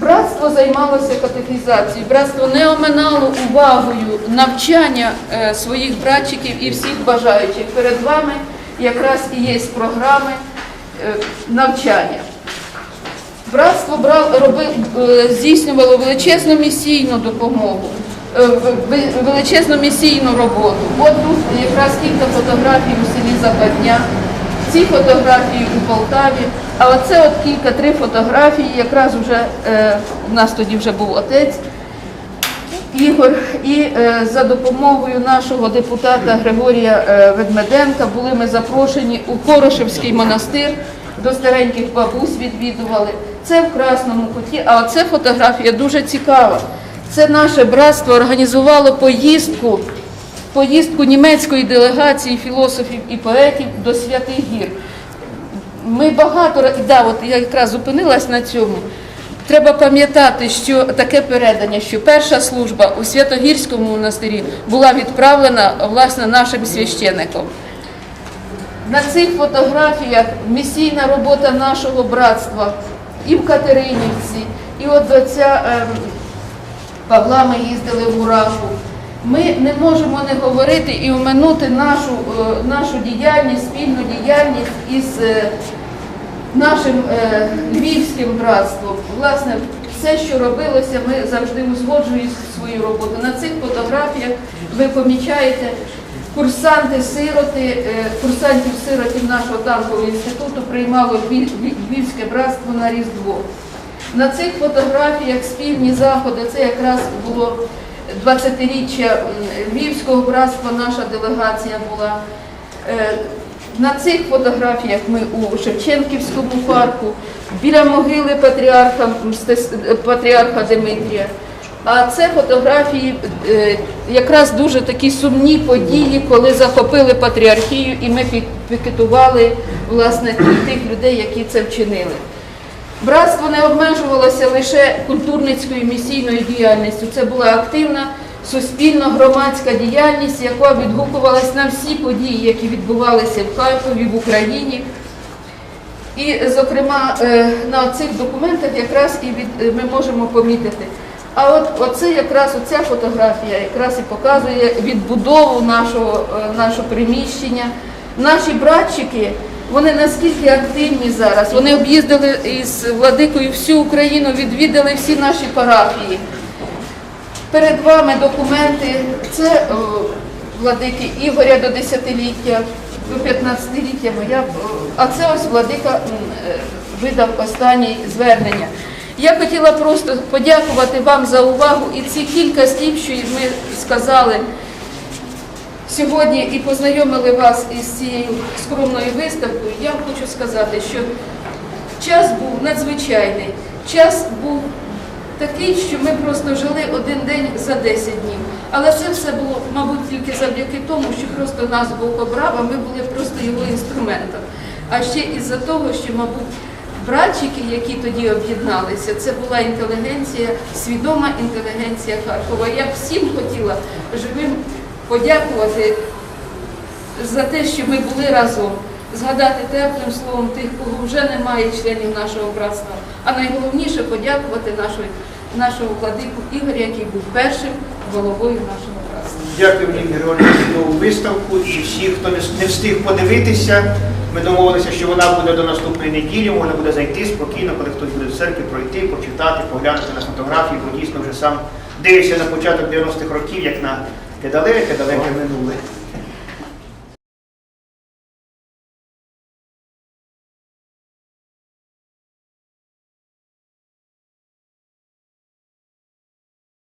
Братство займалося катехізацією, братство не оминало увагою навчання е, своїх братчиків і всіх бажаючих. Перед вами якраз і є програми е, навчання. Братство брав, робив, е, здійснювало величезну місійну допомогу, величезну місійну роботу. От тут якраз кілька фотографій у селі Западня, ці фотографії у Полтаві, а оце от кілька, три фотографії, якраз вже е, у нас тоді вже був отець. Ігор, і е, за допомогою нашого депутата Григорія е, Ведмеденка були ми запрошені у Корошевський монастир, до стареньких бабусь відвідували. Це в Красному куті, а оце фотографія дуже цікава. Це наше братство організувало поїздку, поїздку німецької делегації філософів і поетів до Святих Гір. Ми багато да, от я якраз зупинилась на цьому. Треба пам'ятати, що таке передання, що перша служба у Святогірському монастирі була відправлена власне нашим священником. На цих фотографіях місійна робота нашого братства і в Катеринівці, і от до ця ем, Павла ми їздили в Ураку. Ми не можемо не говорити і оминути нашу, е, нашу діяльність, спільну діяльність із е, нашим е, львівським братством. Власне, все, що робилося, ми завжди узгоджуємо свою роботу. На цих фотографіях ви помічаєте курсанти-сироти, курсантів-сиротів нашого танкового інституту приймало Львівське братство на Різдво. На цих фотографіях спільні заходи, це якраз було 20-річчя Львівського братства, наша делегація була. Е, На цих фотографіях ми у Шевченківському парку, біля могили патріарха, патріарха Димитрія. А це фотографії е, якраз дуже такі сумні події, коли захопили патріархію, і ми пі- пікетували власне тих людей, які це вчинили. Братство не обмежувалося лише культурницькою місійною діяльністю. Це була активна суспільно-громадська діяльність, яка відгукувалась на всі події, які відбувалися в Харкові, в Україні. І, зокрема, е, на цих документах якраз і від, е, ми можемо помітити. А от оце якраз оця фотографія якраз і показує відбудову нашого, е, нашого приміщення. Наші братчики, вони наскільки активні зараз. Вони об'їздили із владикою всю Україну, відвідали всі наші парафії. Перед вами документи. Це о, владики Ігоря до 10-ліття, до 15-ліття моя. А це ось владика е, видав останнє звернення. Я хотіла просто подякувати вам за увагу і ці кілька слів, що ми сказали сьогодні і познайомили вас із цією скромною виставкою. Я хочу сказати, що час був надзвичайний, час був такий, що ми просто жили один день за 10 днів. Але це все було, мабуть, тільки завдяки тому, що просто нас Бог обрав, а ми були просто його інструментом. А ще із-за того, що, мабуть, братчики, які тоді об'єдналися, це була інтелігенція, свідома інтелігенція Харкова. Я б всім хотіла живим подякувати за те, що ми були разом, згадати теплим словом тих, кого вже немає членів нашого братства. А найголовніше подякувати нашої, нашого владику Ігоря, який був першим головою нашого братства. Дякую Георгіївні за нову виставку і всіх, хто не встиг подивитися. Ми домовилися, що вона буде до наступної неділі, можна буде зайти спокійно, коли хтось буде в церкві, пройти, почитати, поглянути на фотографії, бо дійсно вже сам дивишся на початок 90-х років, як на Que te deje, que te deje menude.